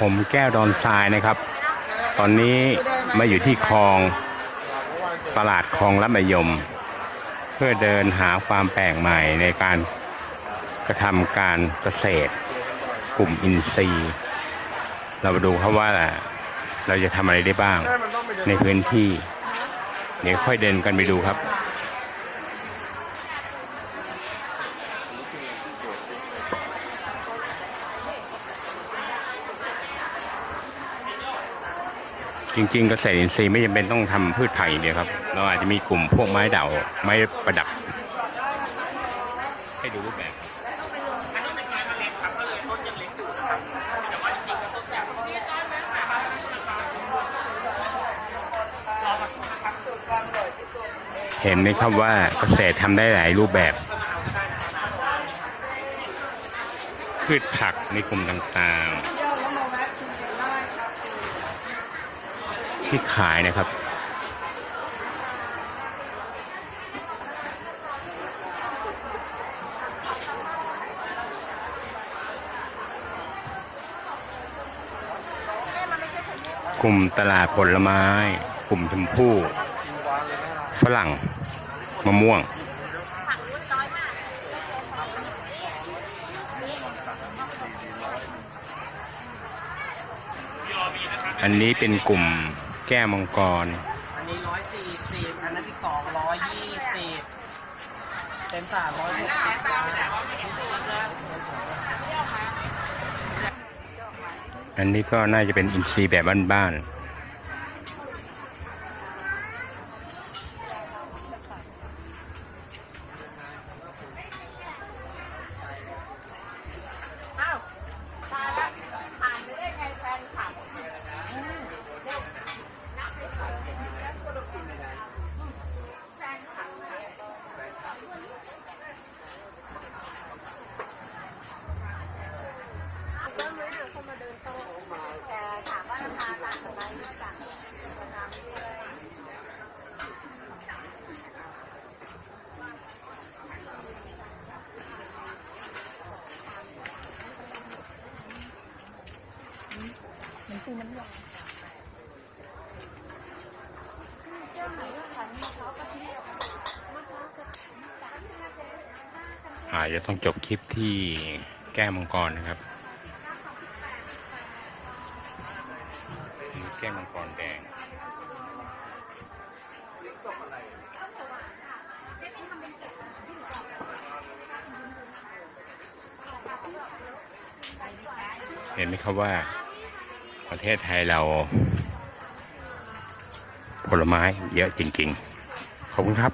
ผมแก้วดอนทรายนะครับ ตอนนี้มาอยู่ที่คลองตลาดคลองรัมยม เพื่อเดินหาความแปลกใหม่ในการกระทำการเกษตร กลุ่มอินทรีย์ เรามาดูครับว่าเราจะทำอะไรได้บ้างในพื้นที่ เดี๋ยวค่อยเดินกันไปดูครับ จริงๆเกษตรอินทรีย์ไม่จำเป็นต้องทำพืชไผ่อย่างเดียวครับ เราอาจจะมีกลุ่มพวกไม้เดาไม้ประดับ ให้ดูรูปแบบเห็นไหมครับว่าเกษตรทำได้หลายรูปแบบ พืชผักในกลุ่มต่างๆ ที่ขายนะครับ กลุ่มตลาดผลไม้ กลุ่มชมพู่ ฝรั่ง มะม่วงอันนี้เป็นกลุ่ม แก้วมังกร อันนี้ร้อยสี่สิบอันนั้นที่สองร้อยยี่สิบเต็มสามร้อยหกสิบอันนี้ก็น่าจะเป็นอินทรีย์แบบบ้านๆ มันคือมันหวานอาจจะต้องจบคลิปที่แก้มังกรนะครับ แก้มังกรแดง เห็นไหมครับว่าประเทศไทยเราผลไม้เยอะจริง ๆ ขอบคุณครับ